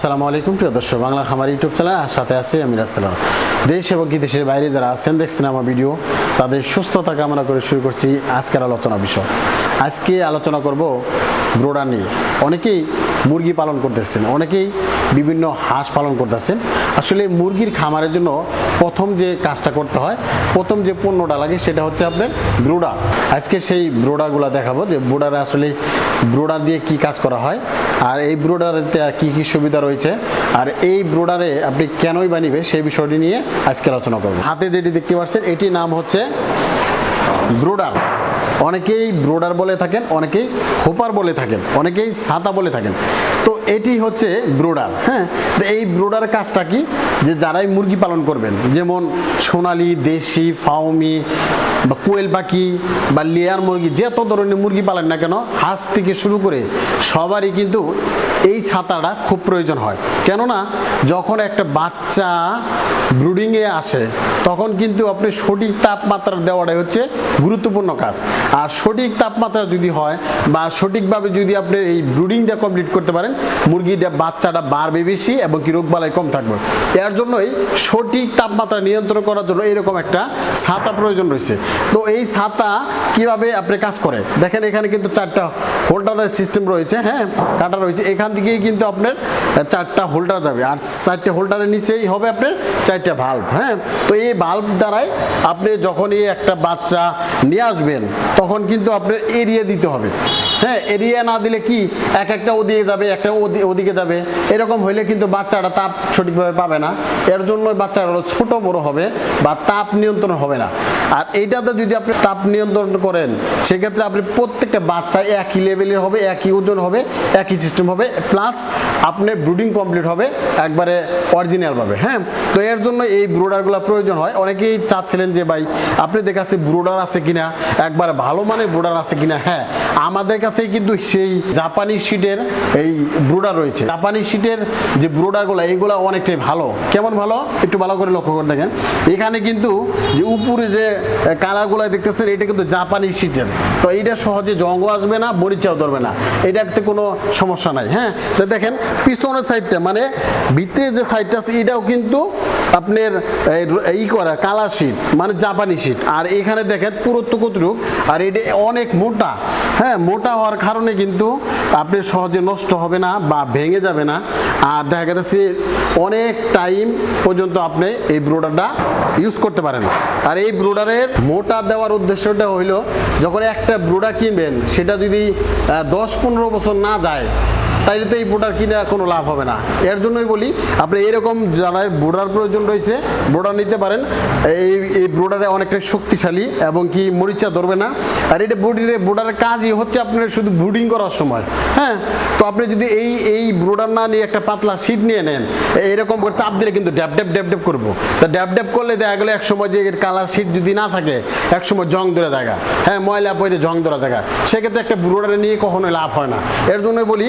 আসসালামু আলাইকুম, প্রিয় দর্শক, বাংলা খামার ইউটিউব চ্যানেল সাথে আছি আমি রাসেলাম দেশ এবং কি দেশের বাইরে যারা আছেন, দেখছেন আমার ভিডিও, তাদের সুস্থতা কামনা করে শুরু করছি আজকের আলোচনা বিষয়। আজকে আলোচনা করব ব্রোডা নিয়ে। অনেকেই মুরগি পালন করতেছেন, অনেকেই বিভিন্ন হাঁস পালন করতেছেন। আসলে মুরগির খামারের জন্য প্রথম যে কাজটা করতে হয়, প্রথম যে পণ্যটা লাগে সেটা হচ্ছে আপনার ব্রোডা আজকে সেই ব্রোডাগুলো দেখাবো যে ব্রোডারে আসলে ব্রোডা দিয়ে কি কাজ করা হয়। আর এই ব্রোডারেতে কি কি সুবিধা রয়েছে? আর এই ব্রোডারে আপনি কেনই বানিবে সেই বিষয়টি নিয়ে আজকে আলোচনা করব। হাতে যেটি দেখতে পাচ্ছেন, এটির নাম হচ্ছে ব্রোডার। অনেকেই ব্রোডার বলে থাকেন, অনেকেই হোপার বলে থাকেন, অনেকেই ছাতা বলে থাকেন। তো এটি হচ্ছে ব্রোডার হ্যাঁ? তো এই ব্রোডার কাজটা কি? যে যারাই মুরগি পালন করবেন, যেমন সোনালি, দেশি ফাউমি বা কোয়েল পাখি বা লেয়ার মুরগি যত ধরনের মুরগি পালেন না কেন, হাঁস থেকে শুরু করে সবারই কিন্তু এই ছাতাটা খুব প্রয়োজন হয়। কেননা যখন একটা বাচ্চা ব্রুডিংয়ে আসে, তখন কিন্তু আপনি সঠিক তাপমাত্রা দেওয়াটাই হচ্ছে গুরুত্বপূর্ণ কাজ। আর সঠিক তাপমাত্রা যদি হয় বা সঠিকভাবে যদি আপনি এই ব্রুডিংটা কমপ্লিট করতে পারেন, মুরগিটা, বাচ্চাটা বাড়বে বেশি এবং কি রোগবালাই কম থাকবে। এর জন্যই সঠিক তাপমাত্রা নিয়ন্ত্রণ করার জন্য এরকম একটা ছাতা প্রয়োজন রয়েছে। তো এই ছাতা কীভাবে আপনি কাজ করে? দেখেন এখানে কিন্তু চারটা হোল্ডারের সিস্টেম রয়েছে হ্যাঁ? কাটা রয়েছে। এখান থেকেই কিন্তু আপনার চারটা হোল্ডার যাবে। আর চারটে হোল্ডারের নিচেই হবে আপনার চারটা ভাল্ব হ্যাঁ? তো এই ভাল্ব দ্বারাই আপনি যখনই একটা বাচ্চা নিয়ে আসবেন, তখন কিন্তু আপনার এরিয়া দিতে হবে। হ্যাঁ এরিয়া না দিলে কি? এক একটা ওদিকে যাবে, একটা ওদি- ওদিকে যাবে। এরকম হইলে কিন্তু বাচ্চাটা তাপ সঠিকভাবে পাবে না। এর জন্য বাচ্চাটা ছোট বড় হবে বা তাপ নিয়ন্ত্রণ হবে না। আর এইটাতে যদি আপনি তাপ নিয়ন্ত্রণ করেন, সেক্ষেত্রে আপনি প্রত্যেকটা বাচ্চা একই লেভেলের হবে, একই ওজন হবে, একই সিস্টেম হবে প্লাস আপনার ব্রুডিং কমপ্লিট হবে, একবারে অরিজিনালভাবে হ্যাঁ? তো এর জন্য এই ব্রোডারগুলো প্রয়োজন হয়। অনেকেই চাচ্ছিলেন যে, ভাই, আপনাদের কাছে ব্রোডার আছে কিনা? একবার ভালো মানের ব্রোডার আছে কিনা? হ্যাঁ আমাদের কাছে কিন্তু সেই জাপানি শিটের এই ব্রোডার রয়েছে। জাপানি শিটের যে ব্রোডারগুলো এইগুলো অনেকটাই ভালো। কেমন ভালো? একটু ভালো করে লক্ষ্য করে দেখেন। এখানে কিন্তু যে উপরে যে কালারগুলো দেখতেছেন, এটা কিন্তু জাপানি শিটের তো এইটা সহজে জঙ্গ আসবে না, মরিচাও ধরবে না। এটাতে কোনো সমস্যা নাই হ্যাঁ? তো দেখেন, পিছনের সাইডটা মানে ভিতরে যে সাইডটা আছে, এটাও কিন্তু আপনার এই করা কালার শিট মানে জাপানি শিট আর এখানে দেখেন পুরুত্ব কতটুক আর এটা অনেক মোটা হ্যাঁ? মোটা হওয়ার কারণে কিন্তু আপনি সহজে নষ্ট হবে না বা ভেঙে যাবে না। আর দেখা গেছে অনেক টাইম পর্যন্ত আপনি এই ব্রোডারটা ইউজ করতে পারেন। আর এই ব্রোডারের মোটা দেওয়ার উদ্দেশ্যটা হইল, যখন একটা ব্রুডা কিনবেন, সেটা যদি দশ পনেরো বছর না যায় তাইলে তো এই বোর্ডার কিনে কোনো লাভ হবে না। এর জন্যই বলি, আপনি এরকম যারা বোর্ডার প্রয়োজন রয়েছে বোর্ডার নিতে পারেন। এই এই বোর্ডারে অনেকটা শক্তিশালী এবং কি মরিচা ধরবে না। আর এটা বডিরে বোর্ডারের কাজই হচ্ছে আপনার শুধু ব্রুডিং করার সময়। হ্যাঁ? তো আপনি যদি এই এই ব্রোডার না নিয়ে একটা পাতলা সিট নিয়ে নেন এরকম করে চাপ দিলে কিন্তু ড্যাপ ড্যাপ ড্যাপ ড্যাপ করব। তা ড্যাপ ড্যাপ করলে দেখা গেলো এক সময় যে কালার সিট যদি না থাকে, এক সময় জং ধরে জায়গা। হ্যাঁ ময়লা পরে জং ধরা জায়গা। সেক্ষেত্রে একটা ব্রোডারে নিয়ে কখনোই লাভ হয় না। এর জন্যই বলি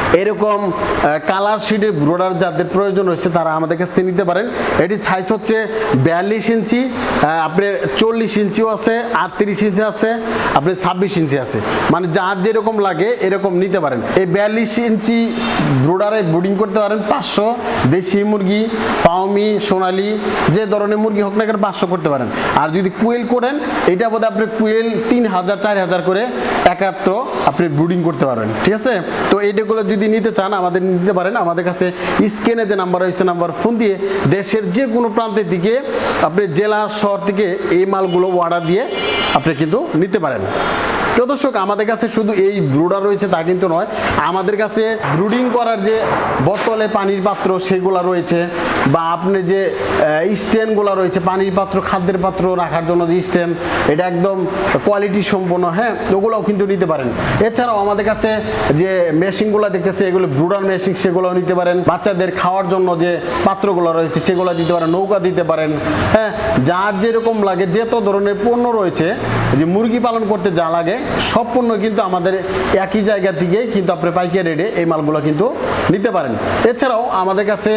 এরকম কালার শিটের ব্রোডার যাদের প্রয়োজন রয়েছে তারা আমাদের কাছ থেকে নিতে পারেন। এটি সাইজ হচ্ছে বিয়াল্লিশ ইঞ্চি আপনার চল্লিশ ইঞ্চিও আছে, আটত্রিশ ইঞ্চি আছে, আপনার ছাব্বিশ ইঞ্চি আছে। মানে যার যেরকম লাগে এরকম নিতে পারেন। এই বিয়াল্লিশ ইঞ্চি ব্রোডারে ব্রুডিং করতে পারেন পাঁচশো, দেশি মুরগি ফাউমি সোনালি, যে ধরনের মুরগি হোক না কেন পাঁচশো করতে পারেন। আর যদি কুয়েল করেন, এটা বোধহয় আপনি কুয়েল তিন হাজার, চার হাজার করে একাত্র আপনি ব্রুডিং করতে পারবেন। ঠিক আছে? তো এইটাগুলো যদি নিতে চান, আমাদের নিতে পারেন। আমাদের কাছে স্ক্রিনে যে নাম্বার রয়েছে নাম্বার ফোন দিয়ে দেশের যে কোনো প্রান্তের দিকে আপনি জেলা, শহর থেকে এই মালগুলো অর্ডার দিয়ে আপনি কিন্তু নিতে পারেন। প্রিয় দর্শক, আমাদের কাছে শুধু এই ব্রুডার রয়েছে তা কিন্তু নয়, আমাদের কাছে ব্রুডিং করার যে বোতলে পানির পাত্র সেগুলো রয়েছে, বা আপনি যে স্ট্যান্ডগুলো রয়েছে, পানির পাত্র, খাদ্যের পাত্র রাখার জন্য যে স্ট্যান্ড, এটা একদম কোয়ালিটি সম্পন্ন হ্যাঁ ওগুলোও কিন্তু নিতে পারেন। এছাড়াও আমাদের কাছে যে মেশিনগুলো দেখতেছে, এগুলো ব্রুডার মেশিন, সেগুলোও নিতে পারেন। বাচ্চাদের খাওয়ার জন্য যে পাত্রগুলো রয়েছে, সেগুলো দিতে পারেন, নৌকা দিতে পারেন হ্যাঁ যার যেরকম লাগে যত ধরনের পণ্য রয়েছে, যে মুরগি পালন করতে যা লাগে সব পণ্য কিন্তু আমাদের একই জায়গা থেকে কিন্তু আপনি পাইকারি রেটে এই মালগুলো কিন্তু নিতে পারেন। এছাড়াও আমাদের কাছে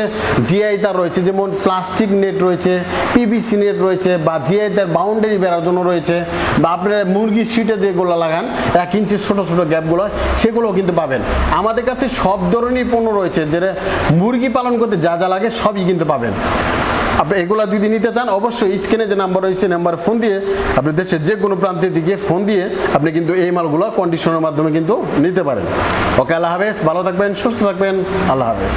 জিআই তার রয়েছে যেমন প্লাস্টিক নেট রয়েছে পিভিসি নেট রয়েছে বা জিআই তার বাউন্ডারি বেড়ার জন্য রয়েছে বা আপনার মুরগির সিটে যেগুলো লাগান, এক ইঞ্চি ছোট ছোটো গ্যাপগুলো সেগুলো কিন্তু পাবেন। আমাদের কাছে সব ধরনের পণ্য রয়েছে যেটা মুরগি পালন করতে যা যা লাগে সবই কিন্তু পাবেন। আপনি এগুলা যদি নিতে চান, অবশ্যই স্ক্রিনে যে নাম্বার রয়েছে, নাম্বার ফোন দিয়ে আপনি দেশের যে কোনো প্রান্তের দিকে ফোন দিয়ে আপনি কিন্তু এই মালগুলো কন্ডিশনের মাধ্যমে কিন্তু নিতে পারেন। ওকে, আল্লাহ হাফেজ, ভালো থাকবেন, সুস্থ থাকবেন, আল্লাহ হাফেজ।